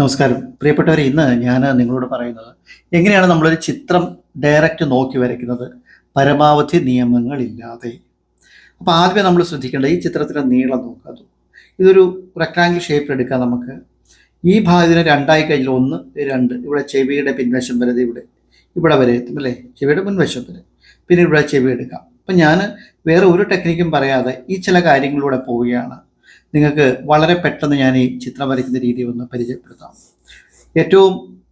നമസ്കാരം. പ്രിയപ്പെട്ടവരെ ഇന്ന് ഞാൻ നിങ്ങളോട് പറയുന്നത് എങ്ങനെയാണ് നമ്മളൊരു ചിത്രം ഡയറക്റ്റ് നോക്കി വരയ്ക്കുന്നത്? പരമാവധി നിയമങ്ങളില്ലാതെ. അപ്പോൾ ആദ്യമേ നമ്മൾ ശ്രദ്ധിക്കേണ്ടത് ഈ ചിത്രത്തിന്റെ നീളം നോക്കുക. ഇതൊരു റെക്ടാങ്കിൾ ഷേപ്പിൽ എടുക്കാം നമുക്ക്. ഈ ഭാഗത്തിന് രണ്ടായി കഴിഞ്ഞാൽ ഒന്ന് രണ്ട്. ഇവിടെ ചെവിയുടെ പിൻവശം വരെ ഇവിടെ. ഇവിടെ വരെ എത്തും അല്ലേ? ചെവിയുടെ മുൻവശം വരെ. പിന്നെ ഇവിടെ ചെവി എടുക്കാം. അപ്പം ഞാൻ വേറെ ഒരു ടെക്നിക്കും പറയാതെ ഈ ചില കാര്യങ്ങളിലൂടെ പോവുകയാണ്. നിങ്ങൾക്ക് വളരെ പെട്ടെന്ന് ഞാൻ ഈ ചിത്രം വരയ്ക്കുന്ന രീതി ഒന്ന് പരിചയപ്പെടുത്താം. ഏറ്റവും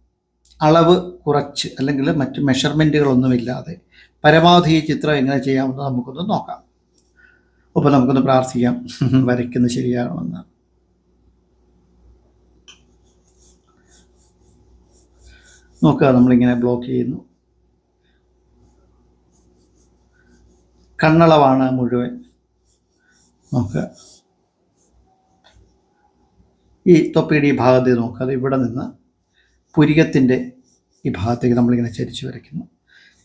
അളവ് കുറച്ച് അല്ലെങ്കിൽ മറ്റ് മെഷർമെന്റുകളൊന്നുമില്ലാതെ പരമാവധി ഈ ചിത്രം എങ്ങനെ ചെയ്യാമെന്ന് നമുക്കൊന്ന് നോക്കാം. അപ്പോൾ നമുക്കൊന്ന് പ്രാർത്ഥിക്കാം. വരയ്ക്കുന്നത് ശരിയാകണമെന്ന്. നോക്കുക നമ്മളിങ്ങനെ ബ്ലോക്ക് ചെയ്യുന്നു. കണ്ണളവാണ് മുഴുവൻ. നോക്കുക. ഈ തൊപ്പിയുടെ ഈ ഭാഗത്ത് അത് ഇവിടെ നിന്ന് പുരികത്തിന്റെ ഈ ഭാഗത്തേക്ക് നമ്മളിങ്ങനെ ചരിച്ചു വരയ്ക്കുന്നു.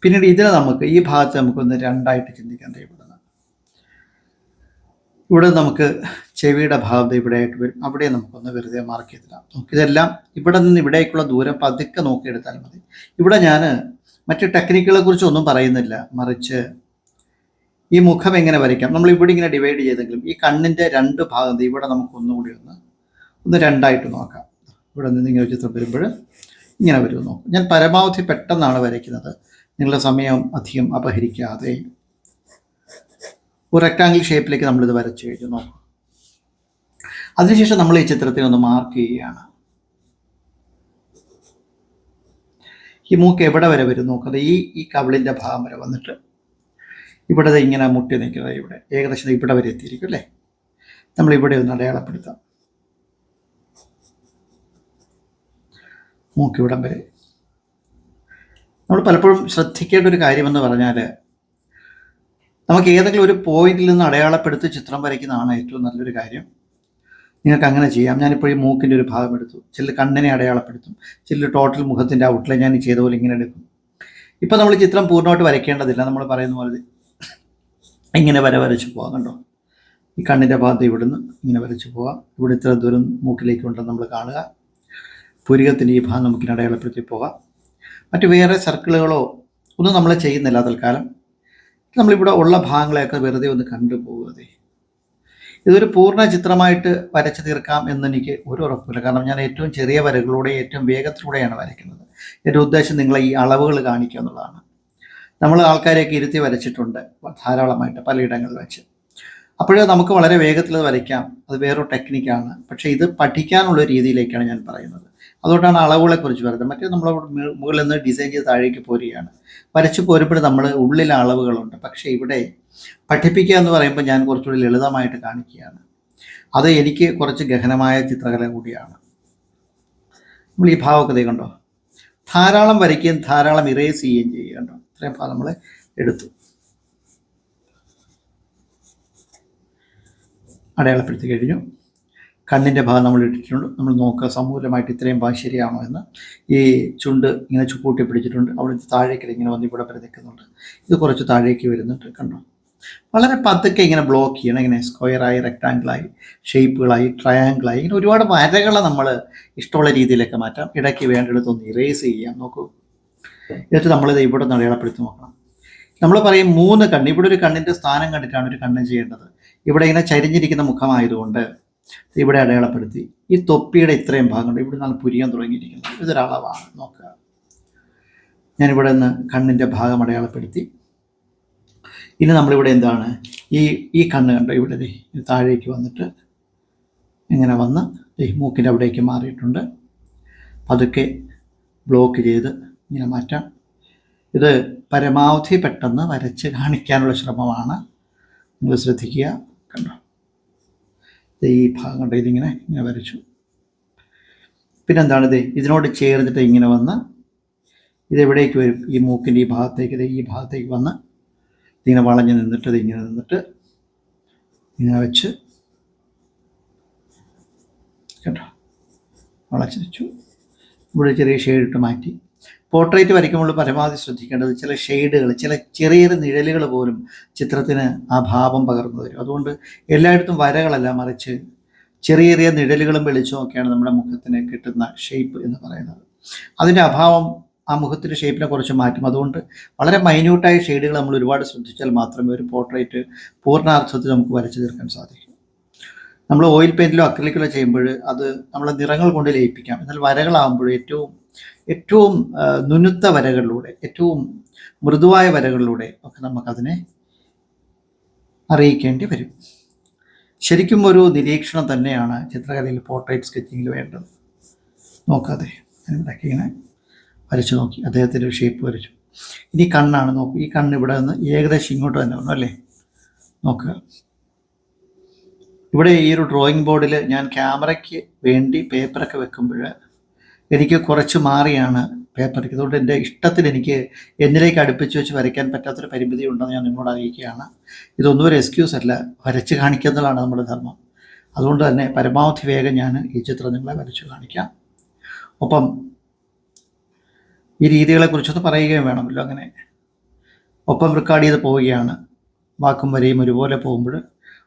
പിന്നീട് ഇതിനെ നമുക്ക് ഈ ഭാഗത്ത് നമുക്കൊന്ന് രണ്ടായിട്ട് ചിന്തിക്കാൻ ഇവിടെ ഇവിടെ നമുക്ക് ചെവിയുടെ ഭാഗത്ത് ഇവിടെ ആയിട്ട് വരും. അവിടെ നമുക്കൊന്ന് വെറുതെ മാർക്ക് ചെയ്തിടാം. നമുക്ക് ഇതെല്ലാം ഇവിടെ നിന്ന് ഇവിടേക്കുള്ള ദൂരം പതുക്കെ നോക്കിയെടുത്താൽ മതി. ഇവിടെ ഞാൻ മറ്റ് ടെക്നിക്കുകളെ കുറിച്ച് ഒന്നും പറയുന്നില്ല. മറിച്ച് ഈ മുഖം എങ്ങനെ വരയ്ക്കാം? നമ്മൾ ഇവിടെ ഇങ്ങനെ ഡിവൈഡ് ചെയ്തെങ്കിലും ഈ കണ്ണിന്റെ രണ്ട് ഭാഗത്ത് ഇവിടെ നമുക്ക് ഒന്നുകൂടി ഒന്ന് ഒന്ന് രണ്ടായിട്ട് നോക്കാം. ഇവിടെ നിന്ന് ഇങ്ങനെ ചിത്രം വരുമ്പോൾ ഇങ്ങനെ വരും നോക്കും ഞാൻ പരമാവധി പെട്ടെന്നാണ് വരയ്ക്കുന്നത്. നിങ്ങളുടെ സമയം അധികം അപഹരിക്കാതെ. ഒരു റെക്റ്റാങ്കിൾ ഷേപ്പിലേക്ക് നമ്മളിത് വരച്ചു കഴിഞ്ഞു. നോക്കും അതിനുശേഷം നമ്മൾ ഈ ചിത്രത്തിൽ ഒന്ന് മാർക്ക് ചെയ്യുകയാണ്. ഈ മൂക്ക് എവിടെ വരെ വരും നോക്കുന്നത് ഈ ഈ കവിളിന്റെ ഭാഗം വരെ വന്നിട്ട് ഇവിടെ ഇങ്ങനെ മുട്ടി നിൽക്കുന്നത് ഇവിടെ. ഏകദേശം ഇവിടെ വരെ എത്തിയിരിക്കും അല്ലേ? നമ്മൾ ഇവിടെ ഒന്ന് അടയാളപ്പെടുത്താം. മൂക്കിവിടം വരെ നമ്മൾ പലപ്പോഴും ശ്രദ്ധിക്കേണ്ട ഒരു കാര്യമെന്ന് പറഞ്ഞാൽ നമുക്ക് ഏതെങ്കിലും ഒരു പോയിന്റിൽ നിന്ന് അടയാളപ്പെടുത്തി ചിത്രം വരയ്ക്കുന്നതാണ് ഏറ്റവും നല്ലൊരു കാര്യം. നിങ്ങൾക്ക് അങ്ങനെ ചെയ്യാം. ഞാനിപ്പോൾ ഈ മൂക്കിന്റെ ഒരു ഭാഗം എടുത്തു. ചില കണ്ണിനെ അടയാളപ്പെടുത്തും. ചില ടോട്ടൽ മുഖത്തിന്റെ ഔട്ട്ലൈൻ ഞാൻ ചെയ്ത പോലെ ഇങ്ങനെ എടുക്കും. ഇപ്പം നമ്മൾ ചിത്രം പൂർണമായിട്ട് വരയ്ക്കേണ്ടതില്ല. നമ്മൾ പറയുന്ന പോലെ ഇങ്ങനെ വര വരച്ച് പോകാം കണ്ടോ? ഈ കണ്ണിന്റെ ഭാഗത്ത് ഇവിടുന്ന് ഇങ്ങനെ വരച്ച് പോകാം ഇവിടെ ഇത്ര ദൂരം മൂക്കിലേക്ക് ഉണ്ടെന്ന് നമ്മൾ കാണുക. പുരികത്തിന്റെ ഈ ഭാഗം നമുക്കിനി അടയാളപ്പെടുത്തി പോകാം. മറ്റ് വേറെ സർക്കിളുകളോ ഒന്നും നമ്മൾ ചെയ്യുന്നില്ല തൽക്കാലം. നമ്മളിവിടെ ഉള്ള ഭാഗങ്ങളെയൊക്കെ വെറുതെ ഒന്ന് കണ്ടു പോകുകതേ ഇതൊരു പൂർണ ചിത്രമായിട്ട് വരച്ചു തീർക്കാം എന്നെനിക്ക് ഒരു ഉറപ്പില്ല കാരണം ഞാൻ ഏറ്റവും ചെറിയ വരകളോടെ ഏറ്റവും വേഗത്തിലൂടെയാണ് വരയ്ക്കുന്നത്. എന്റെ ഉദ്ദേശം നിങ്ങളെ ഈ അളവുകൾ കാണിക്കുക എന്നുള്ളതാണ്. നമ്മൾ ആൾക്കാരെയൊക്കെ ഇരുത്തി വരച്ചിട്ടുണ്ട് ധാരാളമായിട്ട് പലയിടങ്ങളിൽ വെച്ച്. അപ്പോഴേ നമുക്ക് വളരെ വേഗത്തിൽ വരയ്ക്കാം. അത് വേറൊരു ടെക്നിക്കാണ്. പക്ഷേ ഇത് പഠിക്കാനുള്ള രീതിയിലേക്കാണ് ഞാൻ പറയുന്നത്. അതുകൊണ്ടാണ് അളവുകളെ കുറിച്ച് പറയുന്നത്. മറ്റേ നമ്മൾ മുകളിൽ നിന്ന് ഡിസൈൻ ചെയ്ത് താഴേക്ക് പോരുകയാണ്. വരച്ച് പോരുമ്പോൾ നമ്മൾ ഉള്ളിൽ അളവുകളുണ്ട്. പക്ഷേ ഇവിടെ പഠിപ്പിക്കുക എന്ന് പറയുമ്പോൾ ഞാൻ കുറച്ചുകൂടി ലളിതമായിട്ട് കാണിക്കുകയാണ്. അത് എനിക്ക് കുറച്ച് ഗഹനമായ ചിത്രകല കൂടിയാണ്. നമ്മൾ ഈ ഭാവമൊക്കെ ദേ കണ്ടോ ധാരാളം വരയ്ക്കുകയും ധാരാളം ഇറേസ് ചെയ്യുകയും ചെയ്യുക കണ്ടോ? ഇത്രയും ഭാഗം നമ്മൾ എടുത്തു. അടയാളപ്പെടുത്തി കഴിഞ്ഞു. കണ്ണിന്റെ ഭാഗം നമ്മൾ ഇട്ടിട്ടുണ്ട്. നമ്മൾ നോക്കുക സമൂലമായിട്ട് ഇത്രയും ഭാഗം ശരിയാണോ എന്ന്. ഈ ചുണ്ട് ഇങ്ങനെ ചുക്കൂട്ടി പിടിച്ചിട്ടുണ്ട്. അവിടെ താഴേക്ക് ഇങ്ങനെ വന്ന് ഇവിടെ വരെ നിൽക്കുന്നുണ്ട് ഇത് കുറച്ച് താഴേക്ക് വരുന്നുണ്ട് കണ്ടോ? വളരെ പതുക്കെ ഇങ്ങനെ ബ്ലോക്ക് ചെയ്യണം. ഇങ്ങനെ സ്ക്വയറായി റെക്റ്റാങ്കിളായി ഷേപ്പുകളായി ട്രയാങ്കിളായി ഇങ്ങനെ ഒരുപാട് വരകളെ നമ്മൾ ഇഷ്ടമുള്ള രീതിയിലൊക്കെ മാറ്റാം. ഇടയ്ക്ക് വേണ്ടിടത്തൊന്ന് ഇറേസ് ചെയ്യാം. നോക്കൂ. എന്നിട്ട് നമ്മളിത് ഇവിടെ നിന്ന് അടയാളപ്പെടുത്തി നോക്കണം. നമ്മൾ പറയും മൂന്ന് കണ്ണ്. ഇവിടെ ഒരു കണ്ണിന്റെ സ്ഥാനം കണ്ടിട്ടാണ് ഒരു കണ്ണ് ചെയ്യേണ്ടത്. ഇവിടെ ഇങ്ങനെ ചരിഞ്ഞിരിക്കുന്ന മുഖമായതുകൊണ്ട് ഇവിടെ അടയാളപ്പെടുത്തി. ഈ തൊപ്പിയുടെ ഇത്രയും ഭാഗമുണ്ട് ഇവിടെ നിന്നാണ് പുരിയാൻ തുടങ്ങിയിരിക്കുന്നത് ഇതൊരളവാണ്. നോക്കുക. ഞാനിവിടെ നിന്ന് കണ്ണിന്റെ ഭാഗം അടയാളപ്പെടുത്തി. ഇനി നമ്മളിവിടെ എന്താണ്? ഈ ഈ കണ്ണ് കണ്ടോ? ഇവിടെ താഴേക്ക് വന്നിട്ട് ഇങ്ങനെ വന്ന് മൂക്കിന്റെ അവിടേക്ക് മാറിയിട്ടുണ്ട്. പതുക്കെ ബ്ലോക്ക് ചെയ്ത് ഇങ്ങനെ മാറ്റാം. ഇത് പരമാവധി പെട്ടെന്ന് വരച്ച് കാണിക്കാനുള്ള ശ്രമമാണ്. നിങ്ങൾ ശ്രദ്ധിക്കുക. കണ്ടോ? ഈ ഭാഗം കണ്ട? ഇതിങ്ങനെ ഇങ്ങനെ വരച്ചു. പിന്നെന്താണിത് ഇത് ഇതിനോട് ചേർന്നിട്ട് ഇങ്ങനെ വന്ന് ഇതെവിടേക്ക് വരും? ഈ മൂക്കിന്റെ ഈ ഭാഗത്തേക്ക് ഈ ഭാഗത്തേക്ക് വന്ന് ഇതിങ്ങനെ വളഞ്ഞ് നിന്നിട്ട് ഇങ്ങനെ നിന്നിട്ട് ഇങ്ങനെ വെച്ച് കേട്ടോ വളച്ചു ഇവിടെ ചെറിയ ഷെയ്ഡ് ഇട്ട് മാറ്റി. പോർട്രേറ്റ് വരയ്ക്കുമ്പോൾ പരമാവധി ശ്രദ്ധിക്കേണ്ടത് ചില ഷെയ്ഡുകൾ ചില ചെറിയ നിഴലുകൾ പോലും ചിത്രത്തിന് ആ ഭാവം പകർന്നു തരും. അതുകൊണ്ട് എല്ലായിടത്തും വരകളല്ല മറിച്ച് ചെറിയ ചെറിയ നിഴലുകളും വെളിച്ചവും നമ്മുടെ മുഖത്തിന് കിട്ടുന്ന ഷേപ്പ് എന്ന് പറയുന്നത്. അതിന്റെ അഭാവം ആ മുഖത്തിന്റെ ഷേപ്പിനെ കുറച്ച് മാറ്റും. അതുകൊണ്ട് വളരെ മൈന്യൂട്ടായ ഷെയ്ഡുകൾ നമ്മൾ ഒരുപാട് ശ്രദ്ധിച്ചാൽ മാത്രമേ ഒരു പോർട്രേറ്റ് പൂർണാർത്ഥത്തിൽ നമുക്ക് വരച്ചു തീർക്കാൻ സാധിക്കൂ. നമ്മൾ ഓയിൽ പെയിന്റിലോ അക്രിലിക്കിലോ ചെയ്യുമ്പോൾ അത് നമ്മളെ നിറങ്ങൾ കൊണ്ട് ലയിപ്പിക്കാം. എന്നാൽ വരകളാകുമ്പോൾ ഏറ്റവും ഏറ്റവും നുനുത്ത വരകളിലൂടെ ഏറ്റവും മൃദുവായ വരകളിലൂടെ ഒക്കെ നമുക്കതിനെ അറിയിക്കേണ്ടി വരും. ശരിക്കും ഒരു നിരീക്ഷണം തന്നെയാണ് ചിത്രകലയിൽ പോർട്രേറ്റ് സ്കെച്ചിങ്ങിൽ വേണ്ടത്. നോക്കാതെ ഇങ്ങനെ വരച്ചു നോക്കി അദ്ദേഹത്തിന്റെ ഷേപ്പ് വരച്ചു. ഇനി കണ്ണാണ് നോക്കൂ ഈ കണ്ണ് ഇവിടെ നിന്ന് ഏകദേശം ഇങ്ങോട്ട് തന്നെ വന്നു അല്ലേ? നോക്കുക. ഇവിടെ ഈ ഒരു ഡ്രോയിങ് ബോർഡിൽ ഞാൻ ക്യാമറയ്ക്ക് വേണ്ടി പേപ്പറൊക്കെ വെക്കുമ്പോൾ എനിക്ക് കുറച്ച് മാറിയാണ് പേപ്പർ അതുകൊണ്ട് എന്റെ ഇഷ്ടത്തിന് എനിക്ക് എന്നിലേക്ക് അടുപ്പിച്ച് വെച്ച് വരയ്ക്കാൻ പറ്റാത്തൊരു പരിമിതി ഉണ്ടെന്ന് ഞാൻ നിങ്ങളോട് അറിയിക്കുകയാണ്. ഇതൊന്നും ഒരു എക്സ്ക്യൂസ് അല്ല. വരച്ച് കാണിക്കുന്നതാണ് നമ്മുടെ ധർമ്മം. അതുകൊണ്ട് തന്നെ പരമാവധി വേഗം ഞാൻ ഈ ചിത്രം നിങ്ങളെ വരച്ചു കാണിക്കാം. ഒപ്പം ഈ രീതികളെക്കുറിച്ചൊന്ന് പറയുകയും വേണമല്ലോ അങ്ങനെ. ഒപ്പം റെക്കോർഡ് ചെയ്ത് പോവുകയാണ്. വാക്കും വരെയും ഒരുപോലെ പോകുമ്പോൾ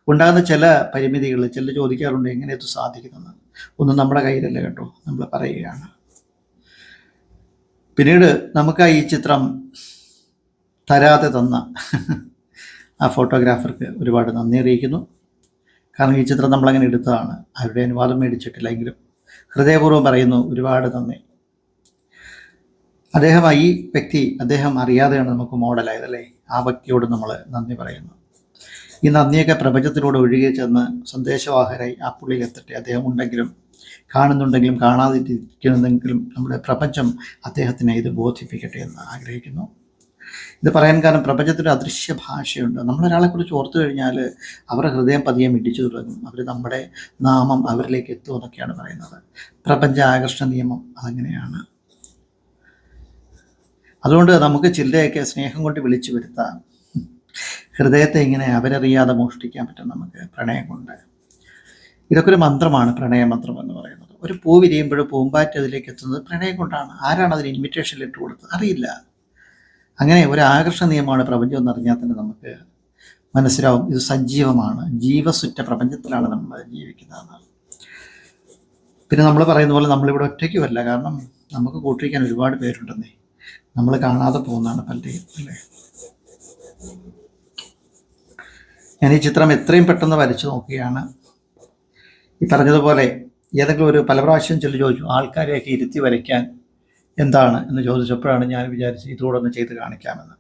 ഉണ്ടാകുന്ന ചില പരിമിതികൾ ചില ചോദിക്കാറുണ്ട് എങ്ങനെയത് സാധിക്കുന്നത്? ഒന്നും നമ്മുടെ കയ്യിലല്ല കേട്ടോ. നമ്മൾ പറയുകയാണ്. പിന്നീട് നമുക്ക് ഈ ചിത്രം തരാതെ തന്ന ആ ഫോട്ടോഗ്രാഫർക്ക് ഒരുപാട് നന്ദി അറിയിക്കുന്നു. കാരണം ഈ ചിത്രം നമ്മളങ്ങനെ എടുത്തതാണ്. അവരുടെ അനുവാദം മേടിച്ചിട്ടില്ല എങ്കിലും ഹൃദയപൂർവം പറയുന്നു ഒരുപാട് നന്ദി. അദ്ദേഹം ഈ വ്യക്തി അദ്ദേഹം അറിയാതെയാണ് നമുക്ക് മോഡലായതല്ലേ ആ വ്യക്തിയോട് നമ്മൾ നന്ദി പറയുന്നു. ഈ നന്ദിയൊക്കെ പ്രപഞ്ചത്തിലൂടെ ഒഴുകി ചെന്ന് സന്ദേശവാഹകരായി ആ പുള്ളിയിൽ എത്തട്ടെ. അദ്ദേഹം ഉണ്ടെങ്കിലും കാണുന്നുണ്ടെങ്കിലും കാണാതിരിക്കുന്നുണ്ടെങ്കിലും നമ്മുടെ പ്രപഞ്ചം അദ്ദേഹത്തിനെ ഇത് ബോധിപ്പിക്കട്ടെ എന്ന് ആഗ്രഹിക്കുന്നു. ഇത് പറയാൻ കാരണം പ്രപഞ്ചത്തിന്റെ അദൃശ്യ ഭാഷയുണ്ട്. നമ്മളൊരാളെ കുറിച്ച് ഓർത്തു കഴിഞ്ഞാൽ അവരുടെ ഹൃദയം പതിയെ മിടിച്ചു തുടങ്ങും. അവർ നമ്മുടെ നാമം അവരിലേക്ക് എത്തും എന്നൊക്കെയാണ് പറയുന്നത്. പ്രപഞ്ച ആകർഷണ നിയമം അതങ്ങനെയാണ്. അതുകൊണ്ട് നമുക്ക് ചില്ലയൊക്കെ സ്നേഹം കൊണ്ട് വിളിച്ചു വരുത്താം. ഹൃദയത്തെ ഇങ്ങനെ അവരറിയാതെ മോഷ്ടിക്കാൻ പറ്റും നമുക്ക് പ്രണയം കൊണ്ട്. ഇതൊക്കെ ഒരു മന്ത്രമാണ് പ്രണയമന്ത്രം എന്ന് പറയുന്നത്. ഒരു പൂ വിരിയുമ്പോൾ പൂമ്പാറ്റ് അതിലേക്ക് എത്തുന്നത് പ്രണയം കൊണ്ടാണ്. ആരാണ് അതിന് ഇൻവിറ്റേഷൻ ഇട്ട് കൊടുത്തത്? അറിയില്ല. അങ്ങനെ ഒരു ആകർഷണ നിയമമാണ് പ്രപഞ്ചം എന്ന് അറിഞ്ഞാൽ തന്നെ നമുക്ക് മനസ്സിലാവും. ഇത് സജീവമാണ്. ജീവസുറ്റ പ്രപഞ്ചത്തിലാണ് നമ്മൾ ജീവിക്കുന്നത് പിന്നെ നമ്മൾ പറയുന്ന പോലെ നമ്മളിവിടെ ഒറ്റയ്ക്കുമല്ല കാരണം നമുക്ക് കൂട്ടിരിക്കാൻ ഒരുപാട് പേരുണ്ടെന്നേ. നമ്മൾ കാണാതെ പോകുന്നതാണ് പലരെയും അല്ലേ? ഞാൻ ഈ ചിത്രം എത്രയും പെട്ടെന്ന് വരച്ചു നോക്കുകയാണ്. ഈ പറഞ്ഞതുപോലെ ഏതെങ്കിലും ഒരു പല പ്രാവശ്യം ചൊല്ലി ചോദിച്ചു ആൾക്കാരെയൊക്കെ ഇരുത്തി വരയ്ക്കാൻ എന്താണ്? എന്ന് ചോദിച്ചപ്പോഴാണ് ഞാൻ വിചാരിച്ചത് ഇതുകൂടെ ഒന്ന് ചെയ്ത് കാണിക്കാമെന്ന്.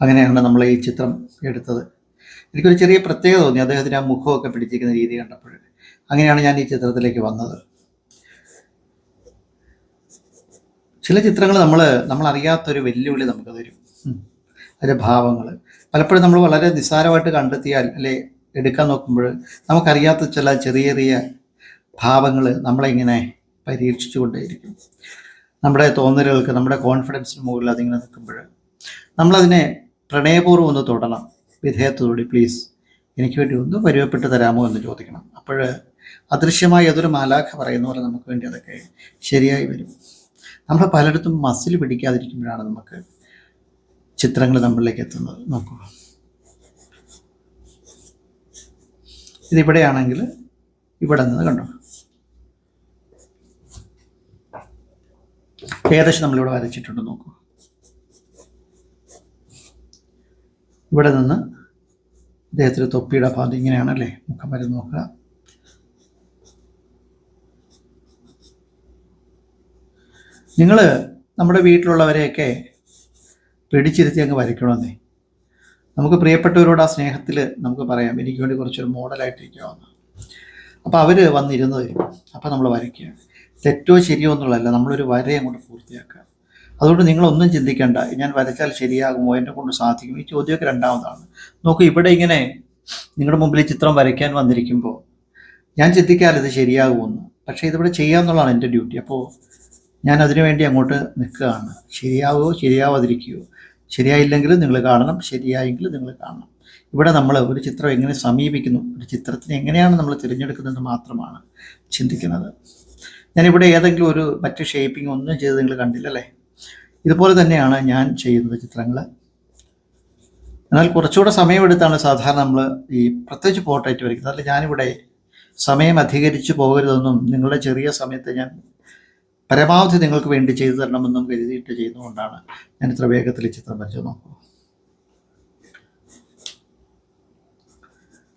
അങ്ങനെയാണ് നമ്മൾ ഈ ചിത്രം എടുത്തത്. എനിക്കൊരു ചെറിയ പ്രത്യേകത തോന്നി. അദ്ദേഹത്തിന് ആ മുഖമൊക്കെ പിടിച്ചിരിക്കുന്ന രീതി കണ്ടപ്പോൾ. അങ്ങനെയാണ് ഞാൻ ഈ ചിത്രത്തിലേക്ക് വന്നത്. ചില ചിത്രങ്ങൾ നമ്മൾ നമ്മളറിയാത്തൊരു വെല്ലുവിളി നമുക്ക് തരും. അതിന്റെ ഭാവങ്ങൾ. പലപ്പോഴും നമ്മൾ വളരെ നിസ്സാരമായിട്ട് കണ്ടെത്തിയാൽ അല്ലെ എടുക്കാൻ നോക്കുമ്പോൾ നമുക്കറിയാത്ത ചില ചെറിയ ചെറിയ ഭാവങ്ങൾ നമ്മളിങ്ങനെ പരീക്ഷിച്ചു കൊണ്ടേയിരിക്കും നമ്മുടെ തോന്നലുകൾക്ക് നമ്മുടെ കോൺഫിഡൻസിന് മുകളിൽ അതിങ്ങനെ നിൽക്കുമ്പോൾ നമ്മളതിനെ പ്രണയപൂർവം ഒന്ന് തൊടണം. വിധേയത്തോടുകൂടി പ്ലീസ് എനിക്ക് വേണ്ടി ഒന്ന് പരുവപ്പെട്ട് തരാമോ എന്ന് ചോദിക്കണം. അപ്പോൾ അദൃശ്യമായി അതൊരു മാലാഖ പറയുന്ന പോലെ നമുക്ക് വേണ്ടി അതൊക്കെ ശരിയായി വരും. നമ്മൾ പലയിടത്തും മസിൽ പിടിക്കാതിരിക്കുമ്പോഴാണ് നമുക്ക് ചിത്രങ്ങൾ നമ്മളിലേക്ക് എത്തുന്നത്. നോക്കൂ. ഇതിവിടെയാണെങ്കിൽ ഇവിടെ നിന്ന് കണ്ടോ? ഏകദേശം നമ്മളിവിടെ വരച്ചിട്ടുണ്ട് നോക്കൂ. ഇവിടെ നിന്ന് ഇദ്ദേഹത്തിന് തൊപ്പിയുടെ ഭാഗം ഇങ്ങനെയാണല്ലേ? മുഖം വരെ നോക്കുക നിങ്ങൾ നമ്മുടെ വീട്ടിലുള്ളവരെയൊക്കെ പിടിച്ചിരുത്തി അങ്ങ് വരയ്ക്കണമെന്നേ. നമുക്ക് പ്രിയപ്പെട്ടവരോട് ആ സ്നേഹത്തിൽ നമുക്ക് പറയാം. എനിക്ക് വേണ്ടി കുറച്ചൊരു മോഡലായിട്ടിരിക്കാവുന്ന. അപ്പോൾ അവർ വന്നിരുന്ന് തരും അപ്പോൾ നമ്മൾ വരയ്ക്കുക തെറ്റോ ശരിയോ എന്നുള്ളതല്ല. നമ്മളൊരു വരയെ അങ്ങോട്ട് പൂർത്തിയാക്കുക. അതുകൊണ്ട് നിങ്ങളൊന്നും ചിന്തിക്കേണ്ട. ഞാൻ വരച്ചാൽ ശരിയാകുമോ? എന്നെ കൊണ്ട് സാധിക്കും. ഈ ചോദ്യമൊക്കെ രണ്ടാമതാണ്. നോക്കൂ ഇവിടെ ഇങ്ങനെ നിങ്ങളുടെ മുമ്പിൽ ചിത്രം വരയ്ക്കാൻ വന്നിരിക്കുമ്പോൾ ഞാൻ ചിന്തിക്കാറില്ല ഇത് ശരിയാകുമെന്ന്. പക്ഷേ ഇതിവിടെ ചെയ്യാമെന്നുള്ളതാണ് എന്റെ ഡ്യൂട്ടി. അപ്പോൾ ഞാൻ അതിനുവേണ്ടി അങ്ങോട്ട് നിൽക്കുകയാണ്. ശരിയാവുകയോ ശരിയാവാതിരിക്കുകയോ? ശരിയായില്ലെങ്കിൽ നിങ്ങൾ കാണണം ശരിയായെങ്കിൽ നിങ്ങൾ കാണണം. ഇവിടെ നമ്മൾ ഒരു ചിത്രം എങ്ങനെ സമീപിക്കുന്നു ഒരു ചിത്രത്തിനെ എങ്ങനെയാണ് നമ്മൾ തിരഞ്ഞെടുക്കുന്നത് മാത്രമാണ് ചിന്തിക്കുന്നത്. ഞാനിവിടെ ഏതെങ്കിലും ഒരു മറ്റ് ഷേപ്പിംഗ് ഒന്നും ചെയ്ത് നിങ്ങൾ കണ്ടില്ലല്ലേ? ഇതുപോലെ തന്നെയാണ് ഞാൻ ചെയ്യുന്നത് ചിത്രങ്ങൾ. എന്നാൽ കുറച്ചുകൂടെ സമയമെടുത്താണ് സാധാരണ നമ്മൾ ഈ പ്രത്യേകിച്ച് പോർട്രേറ്റ് വരയ്ക്കുന്നത്. അതിൽ ഞാനിവിടെ സമയം അധികരിച്ചു പോകരുതെന്നും നിങ്ങളുടെ ചെറിയ സമയത്ത് ഞാൻ പരമാവധി നിങ്ങൾക്ക് വേണ്ടി ചെയ്തു തരണമെന്നും കരുതിയിട്ട് ചെയ്യുന്നതുകൊണ്ടാണ് ഞാൻ ഇത്ര വേഗത്തിൽ ചിത്രം വരച്ചു നോക്കൂ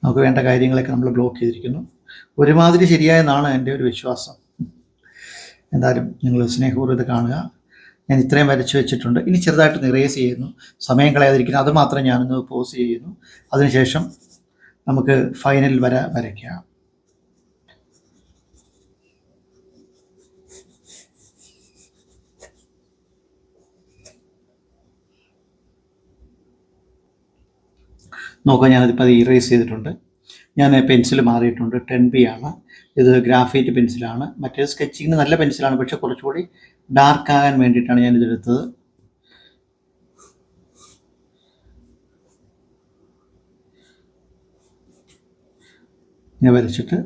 നമുക്ക് വേണ്ട കാര്യങ്ങളൊക്കെ നമ്മൾ ബ്ലോക്ക് ചെയ്തിരിക്കുന്നു. ഒരുമാതിരി ശരിയായെന്നാണ് എന്റെ ഒരു വിശ്വാസം. എന്തായാലും നിങ്ങൾ സ്നേഹപൂർവം ഇത് കാണുക. ഞാൻ ഇത്രയും വരച്ചു വെച്ചിട്ടുണ്ട്. ഇനി ചെറുതായിട്ട് നിറേസ് ചെയ്യുന്നു. സമയം കളയാതിരിക്കുന്നു. അത് മാത്രം ഞാനൊന്ന് പോസ് ചെയ്യുന്നു. അതിനുശേഷം നമുക്ക് ഫൈനൽ വര വരയ്ക്കാം. നോക്കുക ഞാനതിപ്പോൾ അത് ഇറേസ് ചെയ്തിട്ടുണ്ട്. ഞാൻ പെൻസിൽ മാറിയിട്ടുണ്ട്. ടെൻ ബി ആണ്. ഇത് ഗ്രാഫൈറ്റ് പെൻസിലാണ് മറ്റേ സ്കെച്ചിങ്ങിന് നല്ല പെൻസിലാണ് പക്ഷെ കുറച്ചുകൂടി ഡാർക്ക് ആകാൻ വേണ്ടിയിട്ടാണ് ഞാൻ ഇതെടുത്തത് ഞാൻ വരച്ചിട്ട്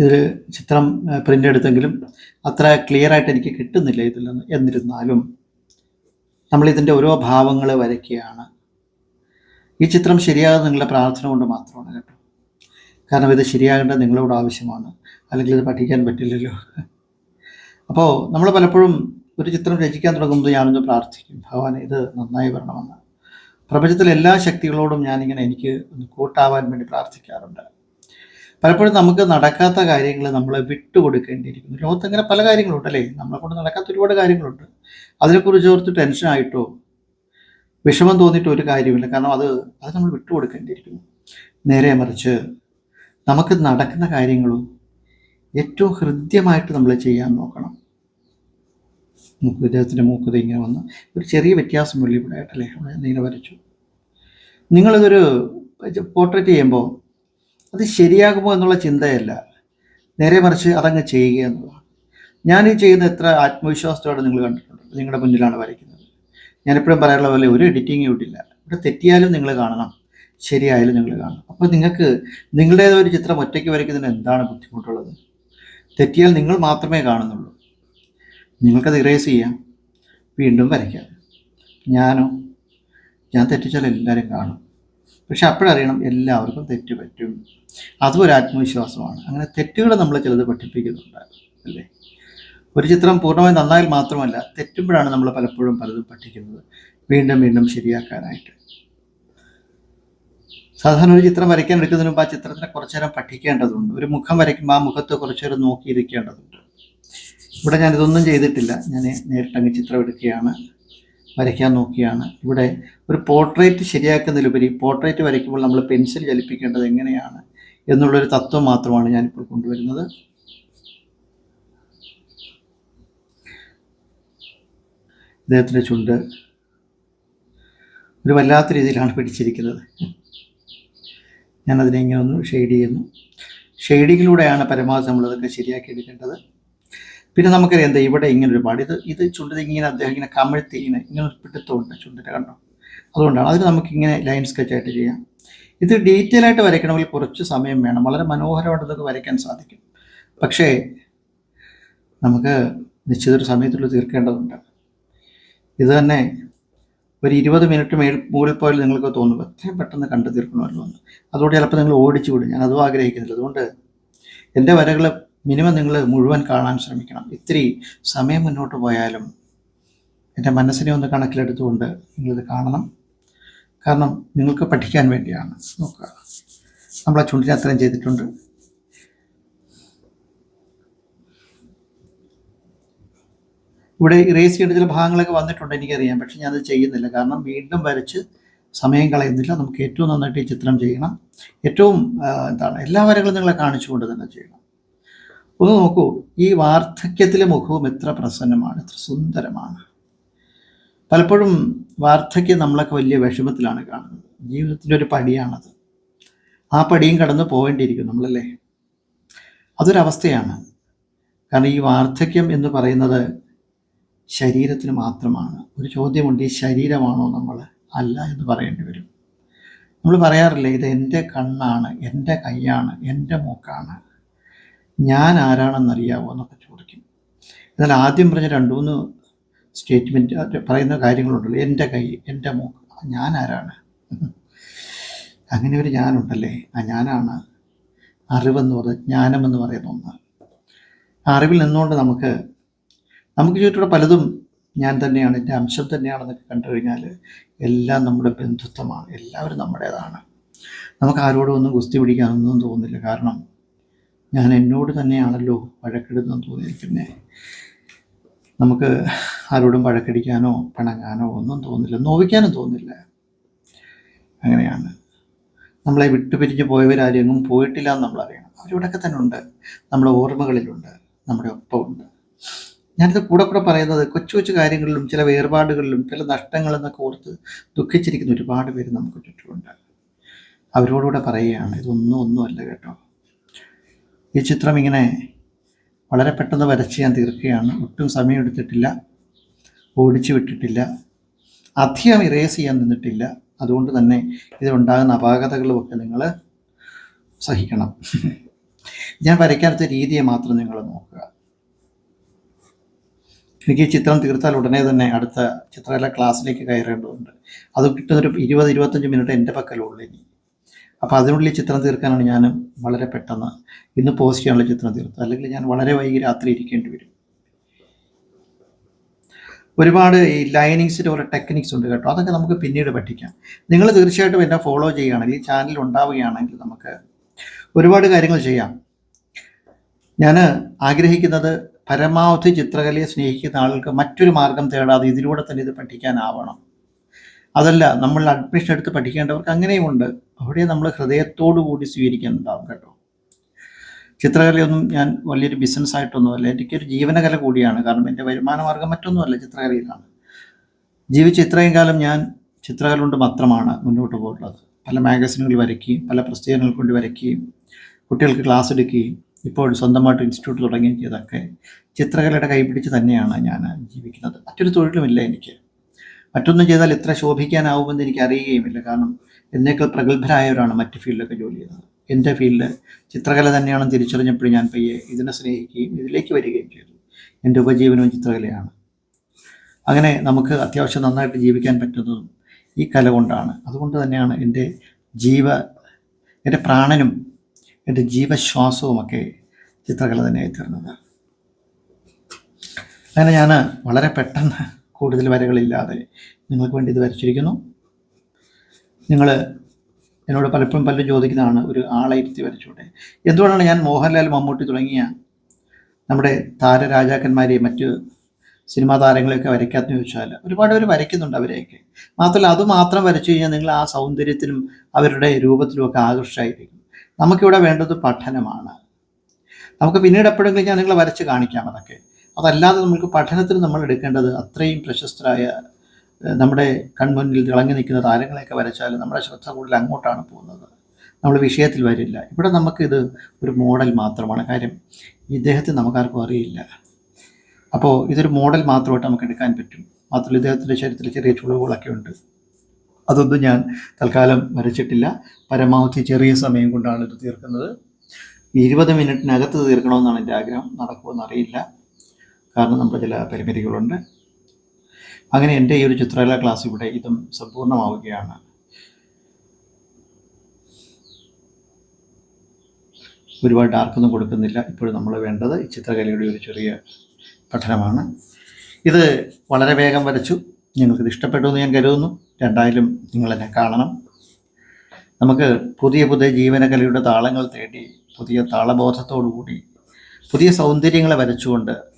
ഇതിൽ ചിത്രം പ്രിന്റ് എടുത്തെങ്കിലും അത്ര ക്ലിയർ ആയിട്ട് എനിക്ക് കിട്ടുന്നില്ല ഇതിൽ നിന്ന്. എന്നിരുന്നാലും നമ്മളിതിന്റെ ഓരോ ഭാവങ്ങൾ വരയ്ക്കുകയാണ്. ഈ ചിത്രം ശരിയാകുന്നത് നിങ്ങളുടെ പ്രാർത്ഥന കൊണ്ട് മാത്രമാണ് കേട്ടോ. കാരണം ഇത് ശരിയാകേണ്ടത് നിങ്ങളോട് ആവശ്യമാണ്. അല്ലെങ്കിൽ ഇത് പഠിക്കാൻ പറ്റില്ലല്ലോ. അപ്പോൾ നമ്മൾ പലപ്പോഴും ഒരു ചിത്രം രചിക്കാൻ തുടങ്ങുമ്പോൾ ഞാനൊന്ന് പ്രാർത്ഥിക്കും. ഭഗവാൻ ഇത് നന്നായി വരണമെന്ന്. പ്രപഞ്ചത്തിലെ എല്ലാ ശക്തികളോടും ഞാനിങ്ങനെ എനിക്ക് ഒന്ന് കൂട്ടാവാൻ വേണ്ടി പ്രാർത്ഥിക്കാറുണ്ട്. പലപ്പോഴും നമുക്ക് നടക്കാത്ത കാര്യങ്ങൾ നമ്മൾ വിട്ടുകൊടുക്കേണ്ടിയിരിക്കുന്നു. ലോകത്ത് അങ്ങനെ പല കാര്യങ്ങളുണ്ട് അല്ലേ? നമ്മളെ കൊണ്ട് നടക്കാത്ത ഒരുപാട് കാര്യങ്ങളുണ്ട്. അതിനെക്കുറിച്ച് ഓർത്ത് ടെൻഷനായിട്ടോ വിഷമം തോന്നിയിട്ടോ ഒരു കാര്യമില്ല. കാരണം അത് അത് നമ്മൾ വിട്ടുകൊടുക്കേണ്ടിയിരിക്കുന്നു. നേരെ മറിച്ച് നമുക്ക് നടക്കുന്ന കാര്യങ്ങളും ഏറ്റവും ഹൃദ്യമായിട്ട് നമ്മൾ ചെയ്യാൻ നോക്കണം. മൂക്ക് ഇദ്ദേഹത്തിന്റെ മൂക്കത് ഇങ്ങനെ വന്ന് ഒരു ചെറിയ വ്യത്യാസം വെള്ളിപ്പിടായിട്ടല്ലേ അവിടെ നീല വരച്ചു. നിങ്ങളിതൊരു പോർട്രേറ്റ് ചെയ്യുമ്പോൾ അത് ശരിയാകുമോ എന്നുള്ള ചിന്തയല്ല. നേരെ മറിച്ച് അതങ്ങ് ചെയ്യുക എന്നുള്ളതാണ്. ഞാൻ ഈ ചെയ്യുന്ന എത്ര ആത്മവിശ്വാസത്തോടെ നിങ്ങൾ കണ്ടിട്ടുണ്ട്. നിങ്ങളുടെ മുന്നിലാണ് വരയ്ക്കുന്നത്. ഞാനെപ്പോഴും പറയാനുള്ള പോലെ ഒരു എഡിറ്റിംഗ് ഇല്ല. ഇവിടെ തെറ്റിയാലും നിങ്ങൾ കാണണം. ശരിയായാലും നിങ്ങൾ കാണണം. അപ്പോൾ നിങ്ങൾക്ക് നിങ്ങളുടേത് ഒരു ചിത്രം ഒറ്റയ്ക്ക് വരയ്ക്കുന്നതിന് എന്താണ് ബുദ്ധിമുട്ടുള്ളത്? തെറ്റിയാൽ നിങ്ങൾ മാത്രമേ കാണുന്നുള്ളൂ. നിങ്ങൾക്കത് ഇറേസ് ചെയ്യാം. വീണ്ടും വരയ്ക്കാം. ഞാനോ? ഞാൻ തെറ്റിച്ചാൽ എല്ലാവരും കാണും. പക്ഷെ അപ്പോഴറിയണം എല്ലാവർക്കും തെറ്റ് പറ്റും. അതും ഒരു ആത്മവിശ്വാസമാണ്. അങ്ങനെ തെറ്റുകൾ നമ്മൾ ചിലത് പഠിപ്പിക്കുന്നുണ്ട് അല്ലേ? ഒരു ചിത്രം പൂർണമായി നന്നായാൽ മാത്രമല്ല തെറ്റുമ്പോഴാണ് നമ്മൾ പലപ്പോഴും പലതും പഠിക്കുന്നത്. വീണ്ടും വീണ്ടും ശരിയാക്കാനായിട്ട്. സാധാരണ ഒരു ചിത്രം വരയ്ക്കാൻ എടുക്കുന്നതിന് മുമ്പ് ആ ചിത്രത്തിനെ കുറച്ചു നേരം പഠിക്കേണ്ടതുണ്ട്. ഒരു മുഖം വരയ്ക്കുമ്പോൾ ആ മുഖത്ത് കുറച്ചു നേരം നോക്കിയിരിക്കേണ്ടതുണ്ട്. ഇവിടെ ഞാൻ ഇതൊന്നും ചെയ്തിട്ടില്ല. ഞാൻ നേരിട്ടങ്ങ് ചിത്രം എടുക്കുകയാണ് വരയ്ക്കാൻ നോക്കിയാണ് ഇവിടെ ഒരു പോർട്രേറ്റ് ശരിയാക്കുന്നതിലുപരി പോർട്രേറ്റ് വരയ്ക്കുമ്പോൾ നമ്മൾ പെൻസിൽ ചലിപ്പിക്കേണ്ടത് എങ്ങനെയാണ് എന്നുള്ളൊരു തത്വം മാത്രമാണ് ഞാനിപ്പോൾ കൊണ്ടുവരുന്നത്. ഇദ്ദേഹത്തിന്റെ ചുണ്ട് ഒരു വല്ലാത്ത രീതിയിലാണ് പിടിച്ചിരിക്കുന്നത്. ഞാനതിനെ ഇങ്ങനെ ഒന്ന് ഷെയ്ഡ് ചെയ്യുന്നു. ഷെയ്ഡിങ്ങിലൂടെയാണ് പരമാവധി നമ്മളതൊക്കെ ശരിയാക്കി എടുക്കേണ്ടത്. പിന്നെ നമുക്കറിയാം എന്താ ഇവിടെ ഇങ്ങനെ ഒരു പാട് ഇത് ഇത് ചുണ്ടിൽ ഇങ്ങനെ അദ്ദേഹം ഇങ്ങനെ കമിഴ്ത്തി ഇങ്ങനെ ഇങ്ങനെ ഒരു പിടുത്തമുണ്ട് ചുണ്ടിന്റെ കണ്ടോ? അതുകൊണ്ടാണ്. അതിന് നമുക്കിങ്ങനെ ലൈൻ സ്കെച്ച് ആയിട്ട് ചെയ്യാം. ഇത് ഡീറ്റെയിൽ ആയിട്ട് വരയ്ക്കണമെങ്കിൽ കുറച്ച് സമയം വേണം. വളരെ മനോഹരമായിട്ട് ഇതൊക്കെ വരയ്ക്കാൻ സാധിക്കും. പക്ഷേ നമുക്ക് നിശ്ചിതൊരു സമയത്തുള്ളിൽ തീർക്കേണ്ടതുണ്ട്. ഇത് തന്നെ ഒരു ഇരുപത് മിനിറ്റ് മേൽ മുകളിൽ പോയാൽ നിങ്ങൾക്ക് തോന്നും എത്രയും പെട്ടെന്ന് കണ്ടു തീർക്കണമല്ലോ എന്ന്. അതുകൊണ്ട് ചിലപ്പോൾ നിങ്ങൾ ഓടിച്ചു വിടും. ഞാൻ അതും ആഗ്രഹിക്കുന്നില്ല. അതുകൊണ്ട് എന്റെ വരകൾ മിനിമം നിങ്ങൾ മുഴുവൻ കാണാൻ ശ്രമിക്കണം. ഇത്തിരി സമയം മുന്നോട്ട് പോയാലും എന്റെ മനസ്സിനെ ഒന്ന് കണക്കിലെടുത്തുകൊണ്ട് നിങ്ങളിത് കാണണം. കാരണം നിങ്ങൾക്ക് പഠിക്കാൻ വേണ്ടിയാണ്. നോക്കുക. നമ്മൾ ആ ചുണ്ടിനെ അത്രയും ചെയ്തിട്ടുണ്ട്. ഇവിടെ ഇറേസ് ചെയ്യേണ്ട ചില ഭാഗങ്ങളൊക്കെ വന്നിട്ടുണ്ട് എനിക്കറിയാം. പക്ഷെ ഞാനത് ചെയ്യുന്നില്ല. കാരണം വീണ്ടും വരച്ച് സമയം കളയുന്നില്ല. നമുക്ക് ഏറ്റവും നന്നായിട്ട് ഈ ചിത്രം ചെയ്യണം. ഏറ്റവും എന്താണ് എല്ലാ വരകളും നിങ്ങളെ കാണിച്ചുകൊണ്ട് തന്നെ ചെയ്യണം. ഒന്ന് നോക്കൂ. ഈ വാർദ്ധക്യത്തിലെ മുഖവും എത്ര പ്രസന്നമാണ് എത്ര സുന്ദരമാണ്. പലപ്പോഴും വാർദ്ധക്യം നമ്മളൊക്കെ വലിയ വിഷമത്തിലാണ് കാണുന്നത്. ജീവിതത്തിന്റെ ഒരു പടിയാണത്. ആ പടിയും കടന്ന് പോകേണ്ടിയിരിക്കും നമ്മളല്ലേ? അതൊരവസ്ഥയാണ്. കാരണം ഈ വാർദ്ധക്യം എന്ന് പറയുന്നത് ശരീരത്തിന് മാത്രമാണ്. ഒരു ചോദ്യമുണ്ട് ഈ ശരീരമാണോ നമ്മൾ? അല്ല എന്ന് പറയേണ്ടി വരും. നമ്മൾ പറയാറില്ലേ ഇത് എന്റെ കണ്ണാണ് എന്റെ കൈയാണ് എന്റെ മൂക്കാണ്. ഞാൻ ആരാണെന്നറിയാവോ? എന്നൊക്കെ ചോദിക്കും. എന്നാൽ ആദ്യം പറഞ്ഞ രണ്ട് മൂന്ന് സ്റ്റേറ്റ്മെന്റ് പറയുന്ന കാര്യങ്ങളുണ്ടല്ലോ. എന്റെ കൈ എന്റെ മൂക്ക് ഞാൻ ആരാണ് അങ്ങനെ ഒരു ഞാനുണ്ടല്ലേ? ആ ഞാനാണ് അറിവെന്ന് പറയുന്നത് ജ്ഞാനമെന്ന് പറയുന്ന ഒന്ന്. ആ അറിവിൽ നിന്നുകൊണ്ട് നമുക്ക് നമുക്ക് ചുറ്റുള്ള പലതും ഞാൻ തന്നെയാണ് എന്റെ അംശം തന്നെയാണെന്നൊക്കെ കണ്ടു കഴിഞ്ഞാൽ എല്ലാം നമ്മുടെ ബന്ധുത്വമാണ്. എല്ലാവരും നമ്മുടേതാണ്. നമുക്ക് ആരോടും ഒന്നും ഗുസ്തി പിടിക്കാനൊന്നും തോന്നുന്നില്ല. കാരണം ഞാൻ എന്നോട് തന്നെയാണല്ലോ വഴക്കിടുന്നതെന്ന് തോന്നിയിരിക്കുന്നത് നമുക്ക് ആരോടും വഴക്കടിക്കാനോ പിണങ്ങാനോ ഒന്നും തോന്നില്ല. നോവിക്കാനും തോന്നില്ല. അങ്ങനെയാണ്. നമ്മളെ വിട്ടുപിരിഞ്ഞ് പോയവരാരും എങ്ങും പോയിട്ടില്ല എന്ന് നമ്മൾ അറിയണം. അവരിവിടെയൊക്കെ തന്നെ ഉണ്ട്. നമ്മുടെ ഓർമ്മകളിലുണ്ട്. നമ്മുടെ ഒപ്പമുണ്ട് ഞാനിത് കൂടെ കൂടെ പറയുന്നത് കൊച്ചു കൊച്ചു കാര്യങ്ങളിലും ചില വേർപാടുകളിലും ചില നഷ്ടങ്ങളെന്നൊക്കെ ഓർത്ത് ദുഃഖിച്ചിരിക്കുന്ന ഒരുപാട് പേര് നമുക്ക് ചുറ്റുമുണ്ട്. അവരോടുകൂടെ പറയുകയാണ്. ഇതൊന്നും ഒന്നുമല്ല കേട്ടോ. ഈ ചിത്രം ഇങ്ങനെ വളരെ പെട്ടെന്ന് വരച്ച് ഞാൻ തീർക്കുകയാണ്. ഒട്ടും സമയം എടുത്തിട്ടില്ല ഓടിച്ചു വിട്ടിട്ടില്ല. അധികം ഇറേസ് ചെയ്യാൻ നിന്നിട്ടില്ല. അതുകൊണ്ട് തന്നെ ഇതിലുണ്ടാകുന്ന അപാകതകളുമൊക്കെ നിങ്ങൾ സഹിക്കണം. ഞാൻ വരയ്ക്കാത്ത രീതിയെ മാത്രം നിങ്ങൾ നോക്കുക. എനിക്ക് ചിത്രം തീർത്താൽ ഉടനെ തന്നെ അടുത്ത ചിത്രകല ക്ലാസ്സിലേക്ക് കയറേണ്ടതുണ്ട്. അത് കിട്ടുന്നൊരു ഇരുപത് ഇരുപത്തഞ്ച് മിനിറ്റ് എന്റെ പക്കലുള്ളൂ ഇനി. അപ്പോൾ അതിനുള്ളിൽ ചിത്രം തീർക്കാനാണ് ഞാൻ വളരെ പെട്ടെന്ന് ഇന്ന് പോസ്റ്റ് ചെയ്യാനുള്ള ചിത്രം തീർത്തത് അല്ലെങ്കിൽ ഞാൻ വളരെ വൈകി രാത്രി ഇരിക്കേണ്ടി വരും. ഒരുപാട് ഈ ലൈനിങ്സിന്റെ ഓരോ ടെക്നിക്സ് ഉണ്ട് കേട്ടോ. അതൊക്കെ നമുക്ക് പിന്നീട് പഠിക്കാം. നിങ്ങൾ തീർച്ചയായിട്ടും എന്നെ ഫോളോ ചെയ്യുകയാണെങ്കിൽ ചാനൽ ഉണ്ടാവുകയാണെങ്കിൽ നമുക്ക് ഒരുപാട് കാര്യങ്ങൾ ചെയ്യാം. ഞാൻ ആഗ്രഹിക്കുന്നത് പരമാവധി ചിത്രകലയെ സ്നേഹിക്കുന്ന ആളുകൾക്ക് മറ്റൊരു മാർഗം തേടാതെ ഇതിലൂടെ തന്നെ ഇത് പഠിക്കാനാവണം. അതല്ല നമ്മൾ അഡ്മിഷൻ എടുത്ത് പഠിക്കേണ്ടവർക്ക് അങ്ങനെയുമുണ്ട് അവിടെ നമ്മൾ ഹൃദയത്തോടു കൂടി സ്വീകരിക്കുന്നുണ്ടാവും കേട്ടോ. ചിത്രകലയൊന്നും ഞാൻ വലിയൊരു ബിസിനസ് ആയിട്ടൊന്നുമല്ല. എനിക്കൊരു ജീവനകല കൂടിയാണ്. കാരണം എന്റെ വരുമാന മാർഗം മറ്റൊന്നുമല്ല ചിത്രകലയിലാണ്. ജീവിച്ച ഇത്രയും കാലം ഞാൻ ചിത്രകല കൊണ്ട് മാത്രമാണ് മുന്നോട്ട് പോയിട്ടുള്ളത്. പല മാഗസിനുകൾ വരയ്ക്കുകയും പല പ്രസിദ്ധീകരണങ്ങൾ കൊണ്ട് വരയ്ക്കുകയും കുട്ടികൾക്ക് ക്ലാസ് എടുക്കുകയും ഇപ്പോൾ സ്വന്തമായിട്ട് ഇൻസ്റ്റിറ്റ്യൂട്ട് തുടങ്ങുകയും ചെയ്തൊക്കെ ചിത്രകലയുടെ കൈപിടിച്ച് തന്നെയാണ് ഞാൻ ജീവിക്കുന്നത്. മറ്റൊരു തൊഴിലുമില്ല എനിക്ക്. മറ്റൊന്നും ചെയ്താൽ എത്ര ശോഭിക്കാനാവുമെന്ന് എനിക്ക് അറിയുകയുമില്ല. കാരണം എന്നേക്കാൾ പ്രഗത്ഭരായവരാണ് മറ്റ് ഫീൽഡിലൊക്കെ ജോലി ചെയ്യുന്നത്. എന്റെ ഫീൽഡ് ചിത്രകല തന്നെയാണെന്ന് തിരിച്ചറിഞ്ഞപ്പോൾ ഞാൻ പയ്യെ ഇതിനെ സ്നേഹിക്കുകയും ഇതിലേക്ക് വരികയും ചെയ്തു. എന്റെ ഉപജീവനവും ചിത്രകലയാണ്. അങ്ങനെ നമുക്ക് അത്യാവശ്യം നന്നായിട്ട് ജീവിക്കാൻ പറ്റുന്നതും ഈ കല കൊണ്ടാണ്. അതുകൊണ്ട് തന്നെയാണ് എന്റെ ജീവ എന്റെ പ്രാണനും എന്റെ ജീവശ്വാസവുമൊക്കെ ചിത്രകല തന്നെയായി തീർന്നത്. അങ്ങനെ ഞാൻ വളരെ പെട്ടെന്ന് കൂടുതൽ വരകളില്ലാതെ നിങ്ങൾക്ക് വേണ്ടി ഇത് വരച്ചിരിക്കുന്നു. നിങ്ങൾ എന്നോട് പലപ്പോഴും പലരും ചോദിക്കുന്നതാണ് ഒരു ആളെ ഇരുത്തി വരച്ചൂടെ. എന്തുകൊണ്ടാണ് ഞാൻ മോഹൻലാൽ മമ്മൂട്ടി തുടങ്ങിയ നമ്മുടെ താരരാജാക്കന്മാരെയും മറ്റ് സിനിമാ താരങ്ങളെയൊക്കെ വരയ്ക്കാത്തെന്ന് ചോദിച്ചാൽ ഒരുപാട് പേര് വരയ്ക്കുന്നുണ്ട് അവരെയൊക്കെ. മാത്രമല്ല അത് മാത്രം വരച്ചു കഴിഞ്ഞാൽ നിങ്ങൾ ആ സൗന്ദര്യത്തിലും അവരുടെ രൂപത്തിലും ഒക്കെ ആകർഷമായിരിക്കും നമുക്കിവിടെ വേണ്ടത് പഠനമാണ്. നമുക്ക് പിന്നീട് എപ്പോഴെങ്കിലും ഞാൻ നിങ്ങളെ വരച്ച് കാണിക്കാം അതൊക്കെ. അതല്ലാതെ നമുക്ക് പഠനത്തിന് നമ്മൾ എടുക്കേണ്ടത് അത്രയും പ്രശസ്തരായ നമ്മുടെ കൺമുന്നിൽ തിളങ്ങി നിൽക്കുന്ന താരങ്ങളെയൊക്കെ വരച്ചാൽ നമ്മുടെ ശ്രദ്ധ കൂടുതൽ അങ്ങോട്ടാണ് പോകുന്നത്. നമ്മൾ വിഷയത്തിൽ വരില്ല. ഇവിടെ നമുക്കിത് ഒരു മോഡൽ മാത്രമാണ്. കാര്യം ഇദ്ദേഹത്തെ നമുക്കാർക്കും അറിയില്ല. അപ്പോൾ ഇതൊരു മോഡൽ മാത്രമായിട്ട് നമുക്ക് എടുക്കാൻ പറ്റും. മാത്രമല്ല ഇദ്ദേഹത്തിന്റെ ശരീരത്തിൽ ചെറിയ ചുളിവുകളൊക്കെ ഉണ്ട്. അതൊന്നും ഞാൻ തൽക്കാലം വരച്ചിട്ടില്ല. പരമാവധി ചെറിയ സമയം കൊണ്ടാണ് ഇത് തീർക്കുന്നത്. ഇരുപത് മിനിറ്റിനകത്ത് തീർക്കണമെന്നാണ് എന്റെ ആഗ്രഹം. നടക്കുമെന്ന് അറിയില്ല കാരണം നമ്മൾ ചില പരിമിതികളുണ്ട്. അങ്ങനെ എന്റെ ഈ ഒരു ചിത്രകല ക്ലാസ് ഇവിടെ ഇതും സമ്പൂർണമാവുകയാണ്. ഒരുപാട് ആർക്കൊന്നും കൊടുക്കുന്നില്ല. ഇപ്പോഴും നമ്മൾ വേണ്ടത് ഈ ചിത്രകലയുടെ ഒരു ചെറിയ പഠനമാണ്. ഇത് വളരെ വേഗം വരച്ചു. നിങ്ങൾക്കിത് ഇഷ്ടപ്പെട്ടു എന്ന് ഞാൻ കരുതുന്നു. രണ്ടായാലും നിങ്ങളെന്നെ കാണണം. നമുക്ക് പുതിയ പുതിയ ജീവനകലയുടെ താളങ്ങൾ തേടി പുതിയ താളബോധത്തോടുകൂടി പുതിയ സൗന്ദര്യങ്ങളെ വരച്ചുകൊണ്ട്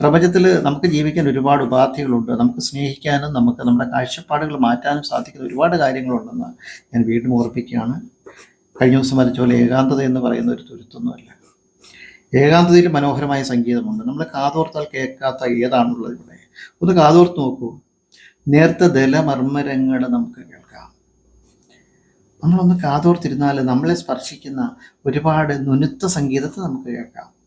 പ്രപഞ്ചത്തിൽ നമുക്ക് ജീവിക്കാൻ ഒരുപാട് ഉപാധികളുണ്ട്. നമുക്ക് സ്നേഹിക്കാനും നമുക്ക് നമ്മുടെ കാഴ്ചപ്പാടുകൾ മാറ്റാനും സാധിക്കുന്ന ഒരുപാട് കാര്യങ്ങളുണ്ടെന്ന് ഞാൻ വീണ്ടും ഓർപ്പിക്കുകയാണ്. കഴിഞ്ഞ ദിവസം വരച്ച പോലെ ഏകാന്തത എന്ന് പറയുന്ന ഒരു തുരുത്തൊന്നുമല്ല. ഏകാന്തതയിൽ മനോഹരമായ സംഗീതമുണ്ട്. നമ്മൾ കാതോർത്താൽ കേൾക്കാത്ത ഏതാണുള്ളത് ഇവിടെ? ഒന്ന് കാതോർത്ത് നോക്കൂ. നേർത്ത ദലമർമ്മരങ്ങൾ നമുക്ക് കേൾക്കാം. നമ്മളൊന്ന് കാതോർത്തിരുന്നാൽ നമ്മളെ സ്പർശിക്കുന്ന ഒരുപാട് നുനുത്ത സംഗീതത്തെ നമുക്ക് കേൾക്കാം.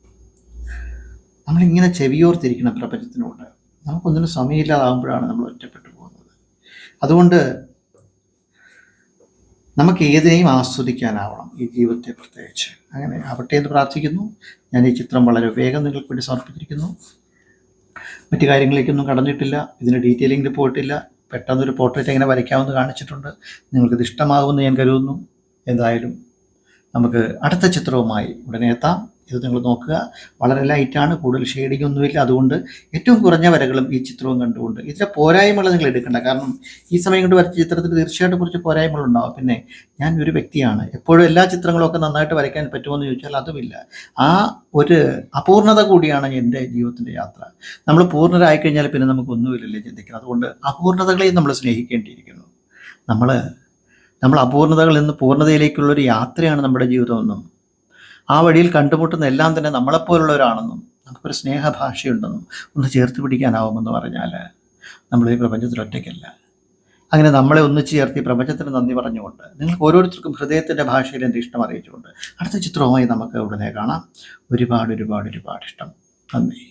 നമ്മളിങ്ങനെ ചെവിയോർത്തിരിക്കണം പ്രപഞ്ചത്തിനോട് നമുക്കൊന്നിനും സമയമില്ലാതാകുമ്പോഴാണ് നമ്മൾ ഒറ്റപ്പെട്ടു പോകുന്നത്. അതുകൊണ്ട് നമുക്ക് ഏതിനെയും ആസ്വദിക്കാനാവണം ഈ ജീവിതത്തെ പ്രത്യേകിച്ച്. അങ്ങനെ ആവട്ടെ എന്ന് പ്രാർത്ഥിക്കുന്നു. ഞാൻ ഈ ചിത്രം വളരെ വേഗം നിങ്ങൾക്ക് വേണ്ടി സമർപ്പിച്ചിരിക്കുന്നു. മറ്റു കാര്യങ്ങളിലേക്കൊന്നും കടന്നിട്ടില്ല. ഇതിന്റെ ഡീറ്റെയിലിങ്ങിൽ പോയിട്ടില്ല. പെട്ടെന്നൊരു പോർട്രേറ്റ് എങ്ങനെ വരയ്ക്കാമെന്ന് കാണിച്ചിട്ടുണ്ട്. നിങ്ങൾക്കിത് ഇഷ്ടമാകുമെന്ന് ഞാൻ കരുതുന്നു. എന്തായാലും നമുക്ക് അടുത്ത ചിത്രവുമായി ഉടനെ എത്താം. ഇത് നിങ്ങൾ നോക്കുക. വളരെ ലൈറ്റാണ് കൂടുതൽ ഷെയ്ഡിംഗ് ഒന്നുമില്ല. അതുകൊണ്ട് ഏറ്റവും കുറഞ്ഞ വരകളും ഈ ചിത്രവും കണ്ടുകൊണ്ട് ഇതിലെ പോരായ്മകൾ നിങ്ങൾ എടുക്കേണ്ട. കാരണം ഈ സമയം കൊണ്ട് വരച്ച ചിത്രത്തിൽ തീർച്ചയായിട്ടും കുറച്ച് പോരായ്മകൾ ഉണ്ടാവും. പിന്നെ ഞാൻ ഒരു വ്യക്തിയാണ്. എപ്പോഴും എല്ലാ ചിത്രങ്ങളും ഒക്കെ നന്നായിട്ട് വരയ്ക്കാൻ പറ്റുമോ ചോദിച്ചാൽ അതുമില്ല. ആ ഒരു അപൂർണത കൂടിയാണ് എന്റെ ജീവിതത്തിന്റെ യാത്ര. നമ്മൾ പൂർണരായി കഴിഞ്ഞാൽ പിന്നെ നമുക്ക് ഒന്നുമില്ലല്ലേ ചിന്തിക്കണം അതുകൊണ്ട് അപൂർണതകളെയും നമ്മൾ സ്നേഹിക്കേണ്ടിയിരിക്കുന്നു. നമ്മൾ നമ്മൾ അപൂർണതകളിൽ നിന്ന് പൂർണതയിലേക്കുള്ള ഒരു യാത്രയാണ് നമ്മുടെ ജീവിതമെന്നും ആ വഴിയിൽ കണ്ടുമുട്ടുന്ന എല്ലാം തന്നെ നമ്മളെപ്പോലുള്ളവരാണെന്നും നമുക്കൊരു സ്നേഹഭാഷയുണ്ടെന്നും ഒന്ന് ചേർത്ത് പിടിക്കാനാവുമെന്ന് പറഞ്ഞാൽ നമ്മൾ ഈ പ്രപഞ്ചത്തിൽ ഒറ്റയ്ക്കല്ല. അങ്ങനെ നമ്മളെ ഒന്ന് ചേർത്ത് ഈ പ്രപഞ്ചത്തിന് നന്ദി പറഞ്ഞുകൊണ്ട് നിങ്ങൾക്ക് ഓരോരുത്തർക്കും ഹൃദയത്തിന്റെ ഭാഷയിൽ എന്റെ ഇഷ്ടം അറിയിച്ചുകൊണ്ട് അടുത്ത ചിത്രവുമായി നമുക്ക് ഉടനെ കാണാം. ഒരുപാട് ഒരുപാട് ഒരുപാട് ഇഷ്ടം. നന്ദി.